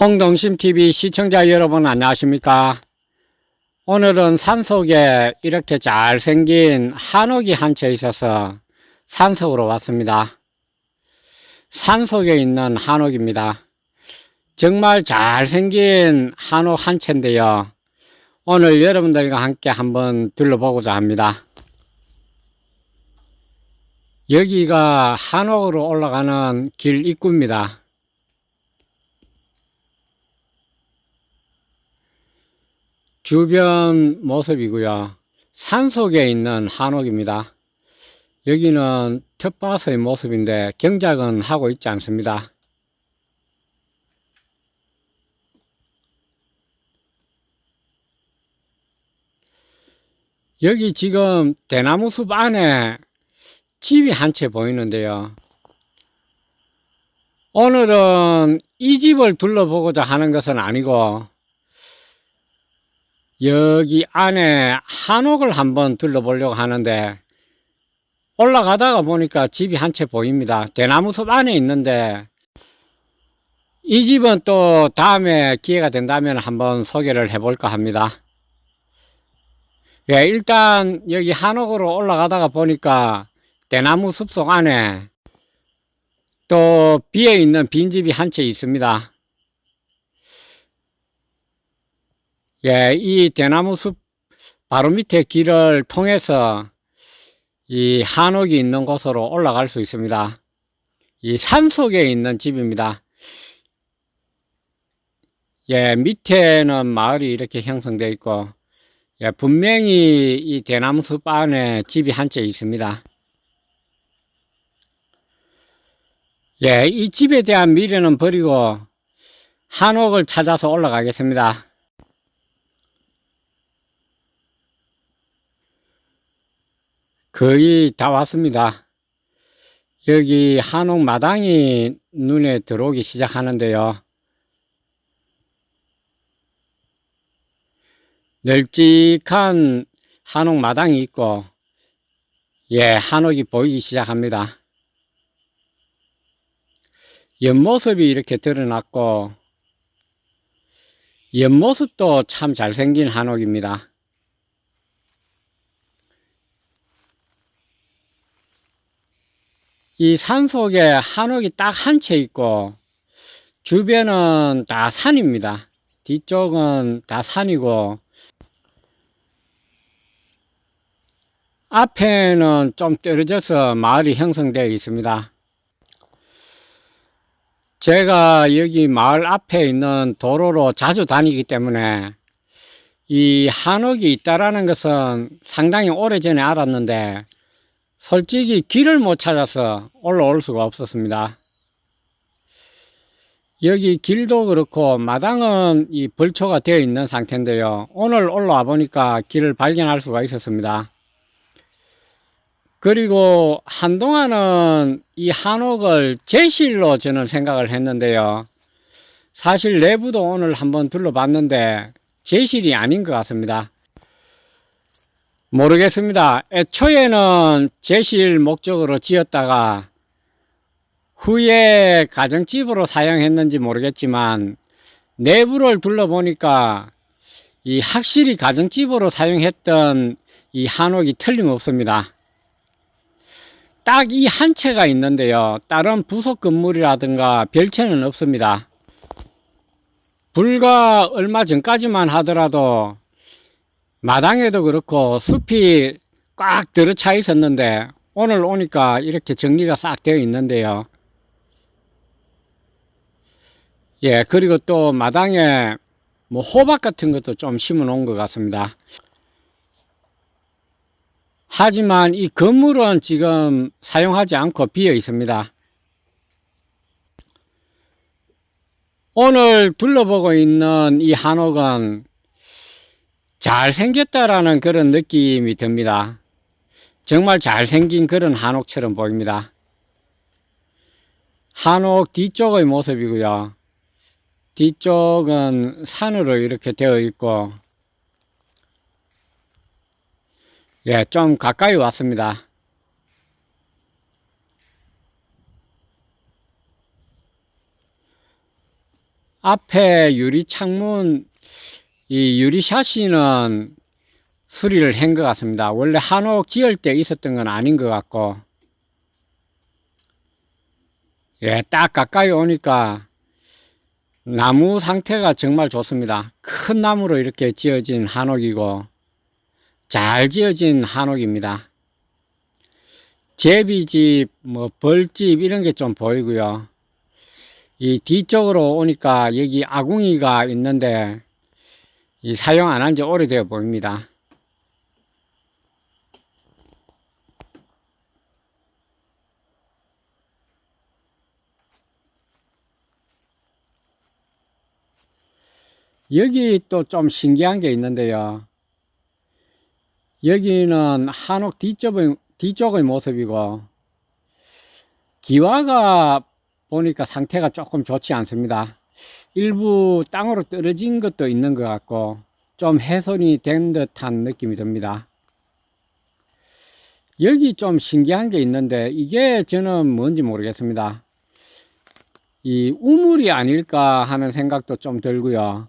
홍동심TV 시청자 여러분 안녕하십니까? 오늘은 산속에 이렇게 잘생긴 한옥이 한 채 있어서 산속으로 왔습니다. 산속에 있는 한옥입니다. 정말 잘생긴 한옥 한 채인데요. 오늘 여러분들과 함께 한번 둘러보고자 합니다. 여기가 한옥으로 올라가는 길 입구입니다. 주변 모습이고요. 산 속에 있는 한옥입니다. 여기는 텃밭의 모습인데 경작은 하고 있지 않습니다. 여기 지금 대나무 숲 안에 집이 한 채 보이는데요. 오늘은 이 집을 둘러보고자 하는 것은 아니고 여기 안에 한옥을 한번 둘러보려고 하는데 올라가다가 보니까 집이 한 채 보입니다. 대나무 숲 안에 있는데 이 집은 또 다음에 기회가 된다면 한번 소개를 해볼까 합니다. 예, 일단 여기 한옥으로 올라가다가 보니까 대나무 숲속 안에 또 비어 있는 빈집이 한 채 있습니다. 예, 이 대나무 숲 바로 밑에 길을 통해서 이 한옥이 있는 곳으로 올라갈 수 있습니다. 이 산 속에 있는 집입니다. 예, 밑에는 마을이 이렇게 형성되어 있고, 예, 분명히 이 대나무 숲 안에 집이 한 채 있습니다. 예, 이 집에 대한 미래는 버리고 한옥을 찾아서 올라가겠습니다. 거의 다 왔습니다. 여기 한옥 마당이 눈에 들어오기 시작하는데요. 널찍한 한옥 마당이 있고, 예, 한옥이 보이기 시작합니다. 옆모습이 이렇게 드러났고, 옆모습도 참 잘생긴 한옥입니다. 이 산 속에 한옥이 딱 한 채 있고, 주변은 다 산입니다. 뒤쪽은 다 산이고, 앞에는 좀 떨어져서 마을이 형성되어 있습니다. 제가 여기 마을 앞에 있는 도로로 자주 다니기 때문에 이 한옥이 있다라는 것은 상당히 오래전에 알았는데 솔직히 길을 못 찾아서 올라올 수가 없었습니다. 여기 길도 그렇고 마당은 이 벌초가 되어 있는 상태인데요. 오늘 올라와 보니까 길을 발견할 수가 있었습니다. 그리고 한동안은 이 한옥을 제실로 저는 생각을 했는데요. 사실 내부도 오늘 한번 둘러봤는데 제실이 아닌 것 같습니다. 모르겠습니다. 애초에는 제실 목적으로 지었다가 후에 가정집으로 사용했는지 모르겠지만 내부를 둘러보니까 이 확실히 가정집으로 사용했던 이 한옥이 틀림없습니다. 딱 이 한 채가 있는데요. 다른 부속 건물이라든가 별채는 없습니다. 불과 얼마 전까지만 하더라도 마당에도 그렇고 숲이 꽉 들어차 있었는데 오늘 오니까 이렇게 정리가 싹 되어 있는데요. 예, 그리고 또 마당에 뭐 호박 같은 것도 좀 심어 놓은 것 같습니다. 하지만 이 건물은 지금 사용하지 않고 비어 있습니다. 오늘 둘러보고 있는 이 한옥은 잘생겼다라는 그런 느낌이 듭니다. 정말 잘생긴 그런 한옥처럼 보입니다. 한옥 뒤쪽의 모습이고요. 뒤쪽은 산으로 이렇게 되어 있고 예, 좀 가까이 왔습니다. 앞에 유리 창문, 이 유리 샤시는 수리를 한 것 같습니다. 원래 한옥 지을 때 있었던 건 아닌 것 같고, 예, 딱 가까이 오니까 나무 상태가 정말 좋습니다. 큰 나무로 이렇게 지어진 한옥이고, 잘 지어진 한옥입니다. 제비집, 뭐, 벌집, 이런 게 좀 보이고요. 이 뒤쪽으로 오니까 여기 아궁이가 있는데, 이 사용 안 한 지 오래되어 보입니다. 여기 또 좀 신기한 게 있는데요. 여기는 한옥 뒤쪽의, 뒤쪽의 모습이고, 기와가 보니까 상태가 조금 좋지 않습니다. 일부 땅으로 떨어진 것도 있는 것 같고, 좀 훼손이 된 듯한 느낌이 듭니다. 여기 좀 신기한 게 있는데, 이게 저는 뭔지 모르겠습니다. 이 우물이 아닐까 하는 생각도 좀 들고요.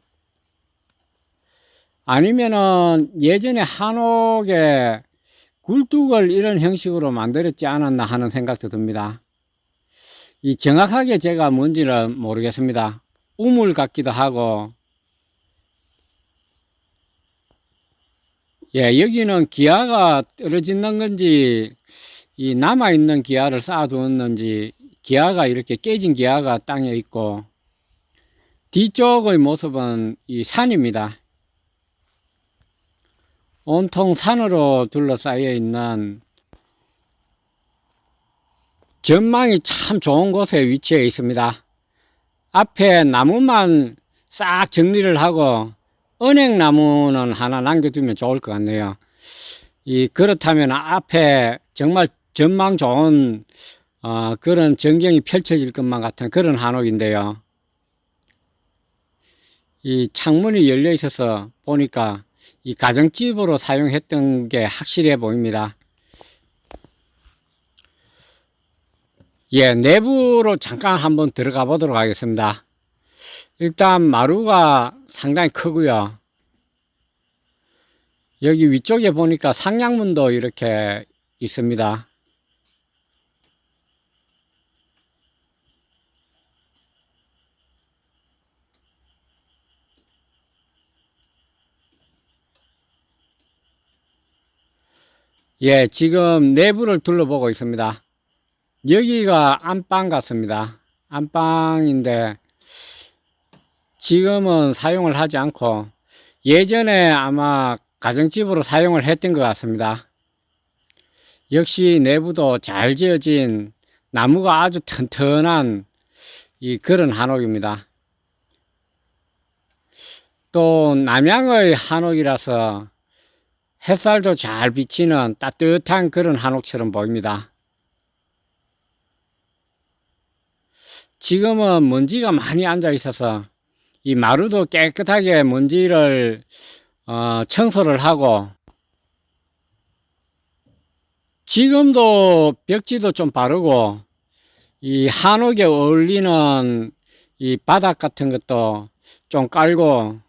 아니면은 예전에 한옥에 굴뚝을 이런 형식으로 만들었지 않았나 하는 생각도 듭니다. 이 정확하게 제가 뭔지는 모르겠습니다. 우물 같기도 하고, 예, 여기는 기아가 떨어지는 건지, 이 남아있는 기아를 쌓아두었는지, 기아가 이렇게 깨진 기아가 땅에 있고, 뒤쪽의 모습은 이 산입니다. 온통 산으로 둘러싸여 있는 전망이 참 좋은 곳에 위치해 있습니다. 앞에 나무만 싹 정리를 하고 은행나무는 하나 남겨두면 좋을 것 같네요. 이 그렇다면 앞에 정말 전망 좋은 어, 그런 전경이 펼쳐질 것만 같은 그런 한옥인데요. 이 창문이 열려 있어서 보니까 이 가정집으로 사용했던 게 확실해 보입니다. 예, 내부로 잠깐 한번 들어가 보도록 하겠습니다. 일단 마루가 상당히 크고요. 여기 위쪽에 보니까 상량문도 이렇게 있습니다. 예, 지금 내부를 둘러보고 있습니다. 여기가 안방 같습니다. 안방인데 지금은 사용을 하지 않고 예전에 아마 가정집으로 사용을 했던 것 같습니다. 역시 내부도 잘 지어진 나무가 아주 튼튼한 이 그런 한옥입니다. 또 남양의 한옥이라서 햇살도 잘 비치는 따뜻한 그런 한옥처럼 보입니다. 지금은 먼지가 많이 앉아 있어서 이 마루도 깨끗하게 먼지를 어, 청소를 하고 지금도 벽지도 좀 바르고 이 한옥에 어울리는 이 바닥 같은 것도 좀 깔고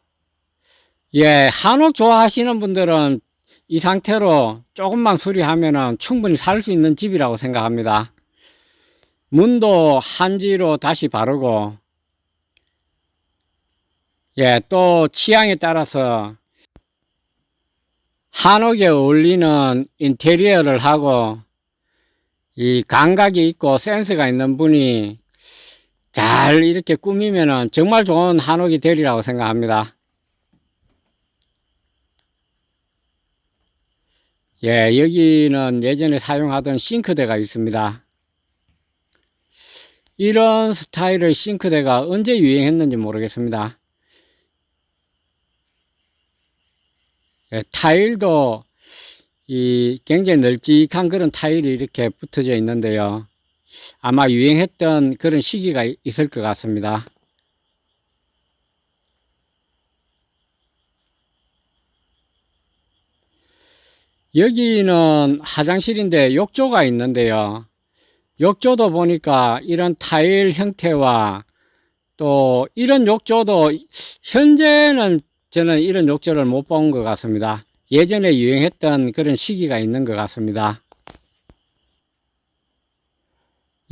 예 한옥 좋아하시는 분들은 이 상태로 조금만 수리하면 충분히 살 수 있는 집이라고 생각합니다. 문도 한지로 다시 바르고, 예, 또 취향에 따라서 한옥에 어울리는 인테리어를 하고, 이 감각이 있고 센스가 있는 분이 잘 이렇게 꾸미면 정말 좋은 한옥이 되리라고 생각합니다. 예, 여기는 예전에 사용하던 싱크대가 있습니다. 이런 스타일의 싱크대가 언제 유행했는지 모르겠습니다. 예, 타일도 이 굉장히 널찍한 그런 타일이 이렇게 붙어져 있는데요. 아마 유행했던 그런 시기가 있을 것 같습니다. 여기는 화장실인데 욕조가 있는데요. 욕조도 보니까 이런 타일 형태와 또 이런 욕조도 현재는 저는 이런 욕조를 못 본 것 같습니다. 예전에 유행했던 그런 시기가 있는 것 같습니다.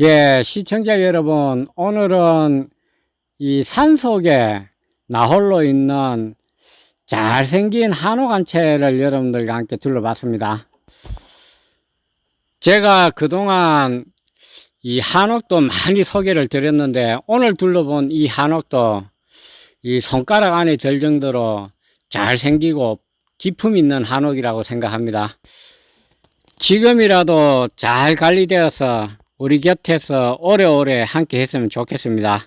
예, 시청자 여러분, 오늘은 이 산 속에 나홀로 있는 잘생긴 한옥 한 채를 여러분들과 함께 둘러봤습니다. 제가 그동안 이 한옥도 많이 소개를 드렸는데 오늘 둘러본 이 한옥도 이 손가락 안에 들 정도로 잘생기고 기품 있는 한옥이라고 생각합니다. 지금이라도 잘 관리되어서 우리 곁에서 오래오래 함께 했으면 좋겠습니다.